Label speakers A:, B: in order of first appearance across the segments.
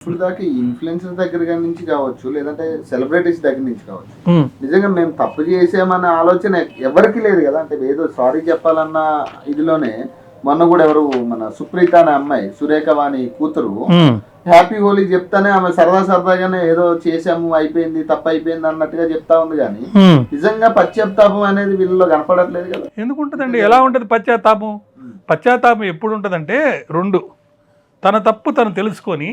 A: ఇప్పుడు దాకా ఇన్ఫ్లుయెన్సర్ దగ్గర నుంచి కావచ్చు లేదంటే సెలబ్రిటీస్ దగ్గర నుంచి కావచ్చు. నిజంగా మేము తప్పు చేసామన్న ఆలోచన ఎవరికి లేదు కదా. అంటే ఏదో సారీ చెప్పాలన్న ఇదిలోనే మొన్న కూడా ఎవరు మన సుప్రీత అనే అమ్మాయి సురేఖ వాణి కూతురు హ్యాపీ హోలీ చెప్తానే ఆమె సరదా సరదాగానే ఏదో చేసాము అయిపోయింది తప్పు అయిపోయింది అన్నట్టుగా చెప్తా ఉంది కానీ. నిజంగా పశ్చాత్తాపం అనేది వీళ్ళలో కనపడట్లేదు కదా.
B: ఎందుకు ఉంటుందండి ఎలా ఉంటుంది పశ్చాత్తాపం? పశ్చాత్తాపం ఎప్పుడు ఉంటుందంటే రెండు తన తప్పు తను తెలుసుకొని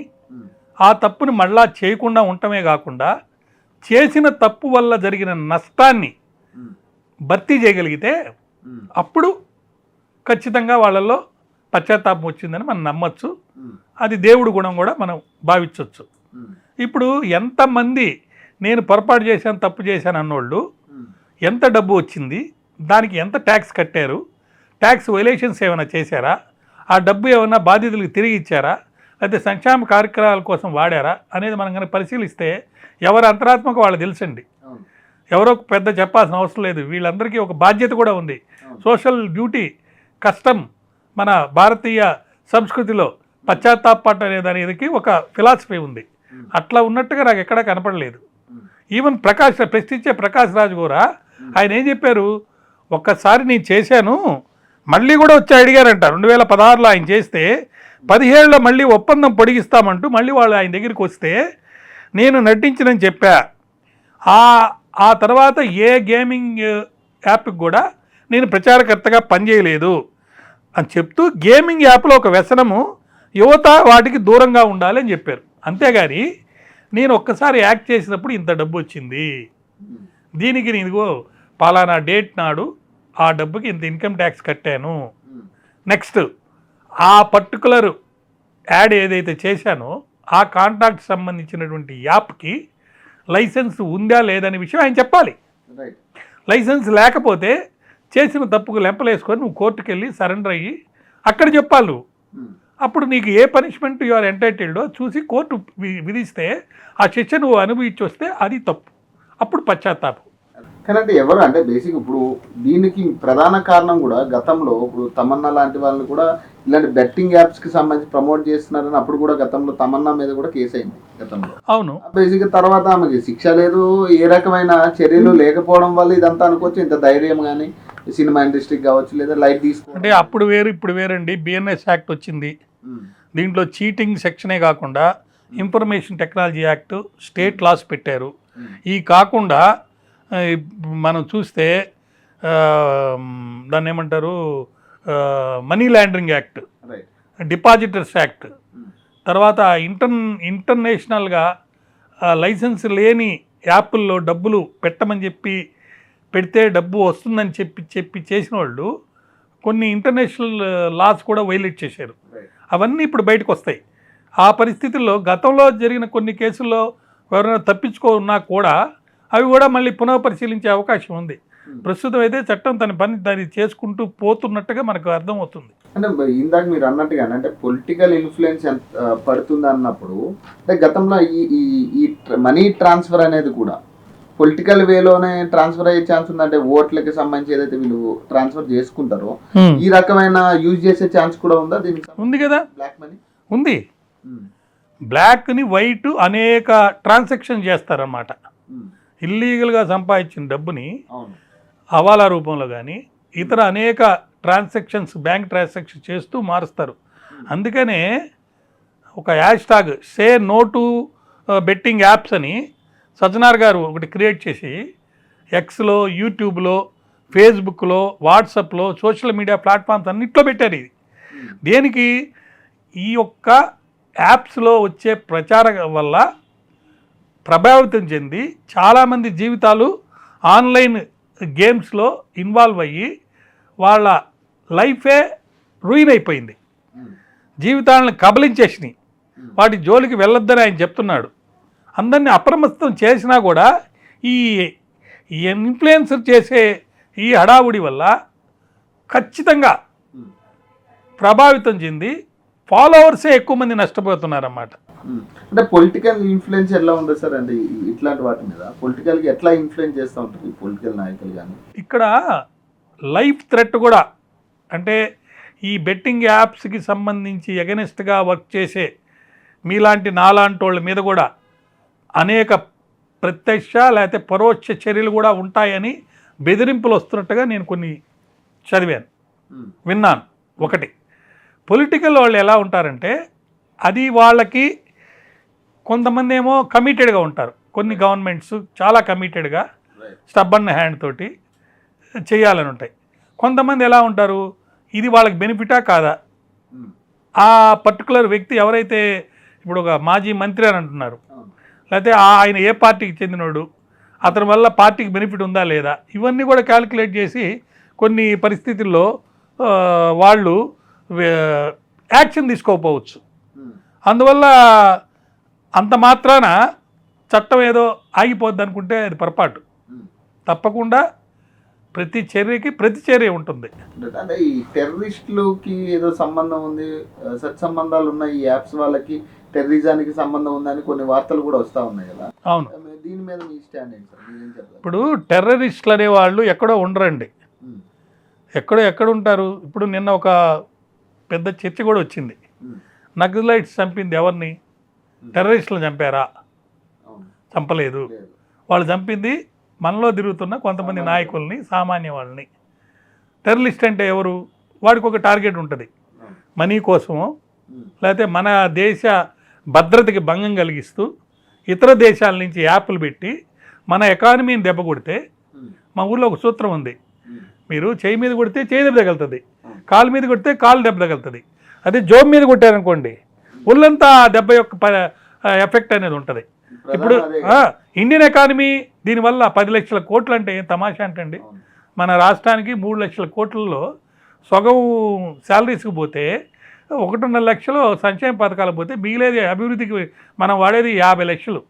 B: ఆ తప్పుని మళ్ళా చేయకుండా ఉండటమే కాకుండా చేసిన తప్పు వల్ల జరిగిన నష్టాన్ని భర్తీ చేయగలిగితే అప్పుడు ఖచ్చితంగా వాళ్ళల్లో పశ్చాత్తాపం వచ్చిందని మనం నమ్మచ్చు. అది దేవుడి గుణం కూడా మనం భావించవచ్చు ఇప్పుడు ఎంతమంది నేను పొరపాటు చేశాను తప్పు చేశాను అన్నోళ్ళు ఎంత డబ్బు వచ్చింది దానికి ఎంత ట్యాక్స్ కట్టారు ట్యాక్స్ వైలేషన్స్ ఏమైనా చేశారా ఆ డబ్బు ఏమైనా బాధితులకు తిరిగి ఇచ్చారా లేకపోతే సంక్షేమ కార్యక్రమాల కోసం వాడారా అనేది మనం కనుక పరిశీలిస్తే ఎవరి అంతరాత్మక వాళ్ళు తెలుసండి. ఎవరో పెద్ద చెప్పాల్సిన అవసరం లేదు. వీళ్ళందరికీ ఒక బాధ్యత కూడా ఉంది. సోషల్ డ్యూటీ కష్టం మన భారతీయ సంస్కృతిలో పశ్చాత్తాపట అనే దానికి ఒక ఫిలాసఫీ ఉంది. అట్లా ఉన్నట్టుగా నాకు ఎక్కడా కనపడలేదు. ఈవెన్ ప్రకాష్ ప్రశ్నించే ప్రకాష్ రాజు కూడా ఆయన ఏం చెప్పారు? ఒక్కసారి నేను చేశాను మళ్ళీ కూడా వచ్చి అడిగారంట. రెండు వేల పదహారులో ఆయన చేస్తే పదిహేడులో మళ్ళీ ఒప్పందం పొడిగిస్తామంటూ మళ్ళీ వాళ్ళు ఆయన దగ్గరికి వస్తే నేను నటించినని చెప్పా. ఆ ఆ తర్వాత ఏ గేమింగ్ యాప్కి కూడా నేను ప్రచారకర్తగా పనిచేయలేదు అని చెప్తూ గేమింగ్ యాప్లో ఒక వ్యసనము యువత వాటికి దూరంగా ఉండాలి అని చెప్పారు. అంతేగాని నేను ఒక్కసారి యాక్ట్ చేసినప్పుడు ఇంత డబ్బు వచ్చింది. దీనికి నేను ఇదిగో పలానా డేట్ నాడు ఆ డబ్బుకి ఇంత ఇన్కమ్ ట్యాక్స్ కట్టాను. నెక్స్ట్ ఆ పర్టికులర్ యాడ్ ఏదైతే చేశానో ఆ కాంట్రాక్ట్ సంబంధించినటువంటి యాప్కి లైసెన్స్ ఉందా లేదనే విషయం ఆయన చెప్పాలి. లైసెన్స్ లేకపోతే చేసిన తప్పుకు లెంపలేసుకొని నువ్వు కోర్టుకు వెళ్ళి సరెండర్ అయ్యి అక్కడ చెప్పాలి నువ్వు. అప్పుడు నీకు ఏ పనిష్మెంట్ యు ఆర్ ఎంటైటిల్డో చూసి కోర్టు వి- విధిస్తే ఆ శిక్ష నువ్వు అనుభవించి వస్తే అది తప్పు. అప్పుడు పశ్చాత్తాపం.
A: కానీ అంటే ఎవరు అంటే బేసిక్ ఇప్పుడు దీనికి ప్రధాన కారణం కూడా గతంలో ఇప్పుడు తమన్నా లాంటి వాళ్ళు కూడా ఇలాంటి బెట్టింగ్ యాప్స్కి సంబంధించి ప్రమోట్ చేస్తున్నారని అప్పుడు కూడా గతంలో తమన్నా మీద కూడా కేసు అయింది గతంలో.
B: అవును.
A: బేసిక్ తర్వాత ఆమెకి శిక్ష లేదు ఏ రకమైన చర్యలు లేకపోవడం వల్ల ఇదంతా అనుకోవచ్చు ఇంత ధైర్యం కానీ సినిమా ఇండస్ట్రీకి కావచ్చు లేదా లైట్ తీసుకో
B: అంటే అప్పుడు వేరు ఇప్పుడు వేరండి. బిఎన్ఎస్ యాక్ట్ వచ్చింది. దీంట్లో చీటింగ్ సెక్షనే కాకుండా information technology act state laws పెట్టారు. ఈ కాకుండా మనం చూస్తే దాన్ని ఏమంటారు? Money laundering act depositors act. తర్వాత ఇంటర్ ఇంటర్నేషనల్గా లైసెన్స్ లేని యాప్ల్లో డబ్బులు పెట్టమని చెప్పి పెడితే డబ్బు వస్తుందని చెప్పి చెప్పి చేసిన వాళ్ళు కొన్ని ఇంటర్నేషనల్ లాస్ కూడా వైలేట్ చేశారు. అవన్నీ ఇప్పుడు బయటకు వస్తాయి ఆ పరిస్థితుల్లో గతంలో జరిగిన కొన్ని కేసుల్లో ఎవరైనా తప్పించుకున్నా కూడా అవి కూడా మళ్ళీ పునఃపరిశీలించే అవకాశం ఉంది. ప్రస్తుతం అయితే చట్టం తన పని దాన్ని చేసుకుంటూ పోతున్నట్టుగా మనకు అర్థమవుతుంది.
A: అంటే మరి ఇందాక మీరు అన్నట్టుగానే అంటే పొలిటికల్ ఇన్ఫ్లుయెన్స్ ఎంత పడుతుంది అన్నప్పుడు అంటే గతంలో ఈ ఈ మనీ ట్రాన్స్ఫర్ అనేది కూడా పొలిటికల్ వేలోనే ట్రాన్స్ఫర్ అయ్యే ఛాన్స్ ఉంది అంటే ఓట్లకి సంబంధించి ఏదైతే వీళ్ళు ట్రాన్స్ఫర్ చేసుకుంటారో ఈ రకమైన యూజ్ చేసే ఛాన్స్ కూడా ఉందా దీనికి
B: ఉంది కదా.
A: బ్లాక్ మనీ
B: ఉంది. బ్లాక్ని వైట్ అనేక ట్రాన్సాక్షన్ చేస్తారన్నమాట. ఇల్లీగల్గా సంపాదించిన డబ్బుని హవాలా రూపంలో కానీ ఇతర అనేక ట్రాన్సాక్షన్స్ బ్యాంక్ ట్రాన్సాక్షన్ చేస్తూ మారుస్తారు. అందుకనే ఒక hashtag say no to betting apps అని సజ్జనార్ గారు ఒకటి క్రియేట్ చేసి ఎక్స్లో యూట్యూబ్లో ఫేస్బుక్లో వాట్సాప్లో సోషల్ మీడియా ప్లాట్ఫామ్స్ అన్నిట్లో పెట్టారు ఇది. దేనికి? ఈ యొక్క యాప్స్లో వచ్చే ప్రచారం వల్ల ప్రభావితం చెంది చాలామంది జీవితాలు ఆన్లైన్ గేమ్స్లో ఇన్వాల్వ్ అయ్యి వాళ్ళ లైఫే రూయిన్ అయిపోయింది. జీవితాలను కబలించేసినాయి. వాటి జోలికి వెళ్ళొద్దని ఆయన చెప్తున్నాడు. అందరినీ అప్రమత్తం చేసినా కూడా ఈ ఇన్ఫ్లుయెన్సర్ చేసే ఈ హడావుడి వల్ల ఖచ్చితంగా ప్రభావితం చెంది ఫాలోవర్సే ఎక్కువ మంది నష్టపోతున్నారన్నమాట.
A: అంటే పొలిటికల్ ఇన్ఫ్లుయెన్స్ ఎలా ఉంటుంది సార్? అంటే ఇట్లాంటి వాటి మీద పొలిటికల్కి ఎట్లా ఇన్ఫ్లుయెన్స్ చేస్తూ ఉంటారు ఈ పొలిటికల్ నాయకులు కానీ
B: ఇక్కడ లైఫ్ థ్రెట్ కూడా అంటే ఈ బెట్టింగ్ యాప్స్కి సంబంధించి ఎగనెస్ట్గా వర్క్ చేసే మీలాంటి నాలాంటి వాళ్ళ మీద కూడా అనేక ప్రత్యక్ష లేకపోతే పరోక్ష చర్యలు కూడా ఉంటాయని బెదిరింపులు వస్తున్నట్టుగా నేను కొన్ని చదివాను. విన్నాను. ఒకటి పొలిటికల్ వాళ్ళు ఎలా ఉంటారంటే అది వాళ్ళకి కొంతమంది ఏమో కమిటెడ్గా ఉంటారు. కొన్ని గవర్నమెంట్స్ చాలా కమిటెడ్గా స్టబ్బన్ హ్యాండ్ తోటి చేయాలని ఉంటాయి. కొంతమంది ఎలా ఉంటారు? ఇది వాళ్ళకి బెనిఫిటా కాదా?
A: ఉమ్,
B: ఆ పర్టికులర్ వ్యక్తి ఎవరైతే ఇప్పుడు ఒక మాజీ మంత్రి అని అంటున్నారు. లేకపోతే ఆయన ఏ పార్టీకి చెందినోడు? అతని వల్ల పార్టీకి బెనిఫిట్ ఉందా లేదా? ఇవన్నీ కూడా క్యాలిక్యులేట్ చేసి కొన్ని పరిస్థితుల్లో వాళ్ళు యాక్షన్ తీసుకోకపోవచ్చు.
A: ఉమ్,
B: అందువల్ల అంత మాత్రాన చట్టం ఏదో ఆగిపోద్ది అనుకుంటే అది పొరపాటు. తప్పకుండా ప్రతి చర్యకి ప్రతి చర్య ఉంటుంది.
A: అంటే ఈ టెర్రరిస్టులకి ఏదో సంబంధం ఉంది సత్సంబంధాలు ఉన్న ఈ యాప్స్ వాళ్ళకి టెర్రరిజానికి సంబంధం ఉందని కొన్ని వార్తలు కూడా వస్తూ ఉన్నాయి కదా.
B: అవును.
A: దీని మీద మీ స్టాండ్ ఏంటి
B: ఇప్పుడు టెర్రరిస్టులు అనేవాళ్ళు ఎక్కడో ఉండరండి. ఎక్కడో ఎక్కడ ఉంటారు. ఇప్పుడు నిన్న ఒక పెద్ద చర్చ కూడా వచ్చింది. నక్సలైట్స్ చంపింది ఎవరిని? టెర్రరిస్టులు చంపారా? చంపలేదు.
A: లేదు.
B: వాళ్ళు చంపింది మనలో తిరుగుతున్న కొంతమంది నాయకుల్ని సామాన్య వాళ్ళని. టెర్రరిస్ట్ అంటే ఎవరు? వాడికి ఒక టార్గెట్ ఉంటుంది. మనీ కోసమో లేకపోతే మన దేశ భద్రతకి భంగం కలిగిస్తూ ఇతర దేశాల నుంచి యాప్లు పెట్టి మన ఎకానమీని దెబ్బ కొడితే మా ఊళ్ళో ఒక సూత్రం ఉంది. మీరు చేయి మీద కొడితే చేయి దెబ్బ తగులుతుంది. కాలు మీద కొడితే కాలు దెబ్బ తగులుతుంది. అదే జోబు మీద కొట్టారనుకోండి ఒళ్ళంతా యొక్క ప- ఎఫెక్ట్ అనేది ఉంటుంది. ఇప్పుడు ఇండియన్ ఎకానమీ దీనివల్ల పది లక్షల కోట్లు అంటే ఏం తమాషా అంటండి. మన రాష్ట్రానికి మూడు లక్షల కోట్లలో సగం శాలరీస్కి పోతే ఒకటిన్నర లక్షలు సంక్షేమ పథకాలు పోతే మిగిలేది అభివృద్ధికి మనం వాడేది యాభై లక్షలు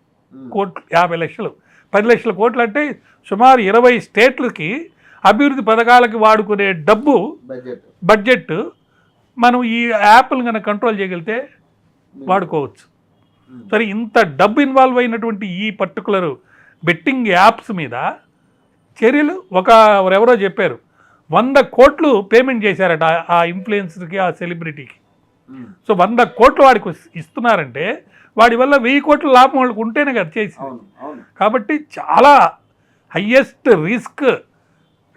B: కోట్లు యాభై లక్షలు. పది లక్షల కోట్లు అంటే సుమారు ఇరవై స్టేట్లకి అభివృద్ధి పథకాలకి వాడుకునే డబ్బు
A: బడ్జెట్.
B: బడ్జెట్ మనం ఈ యాప్లు కనుక కంట్రోల్ చేయగలిగితే వాడుకోవచ్చు. సరే ఇంత డబ్బు ఇన్వాల్వ్ అయినటువంటి ఈ పర్టికులర్ బెట్టింగ్ యాప్స్ మీద చర్యలు ఒక ఎవరో చెప్పారు. వంద కోట్లు పేమెంట్ చేశారట ఆ- ఇన్ఫ్లుయెన్సర్కి ఆ సెలబ్రిటీకి. సో వంద కోట్లు వాడికి ఇస్- ఇస్తున్నారంటే వాడి వల్ల వెయ్యి కోట్ల లాభం వాళ్ళకి ఉంటేనే కదా చేసి కాబట్టి చాలా highest risk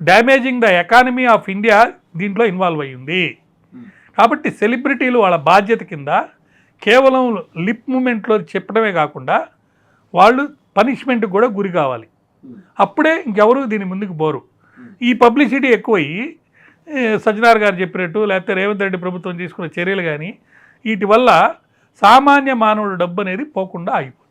B: damaging the economy of India దీంట్లో ఇన్వాల్వ్ అయ్యింది. కాబట్టి సెలబ్రిటీలు వాళ్ళ బాధ్యత కింద కేవలం లిప్ మూమెంట్లో చెప్పడమే కాకుండా వాళ్ళు పనిష్మెంట్కి కూడా గురి కావాలి. అప్పుడే ఇంకెవరు దీని ముందుకు పోరు. ఈ పబ్లిసిటీ ఎక్కువయ్యి సజ్జనార్ గారు చెప్పినట్టు లేకపోతే రేవంత్ రెడ్డి ప్రభుత్వం తీసుకున్న చర్యలు కానీ వీటి వల్ల సామాన్య మానవుడు డబ్బు అనేది పోకుండా ఆగిపోతుంది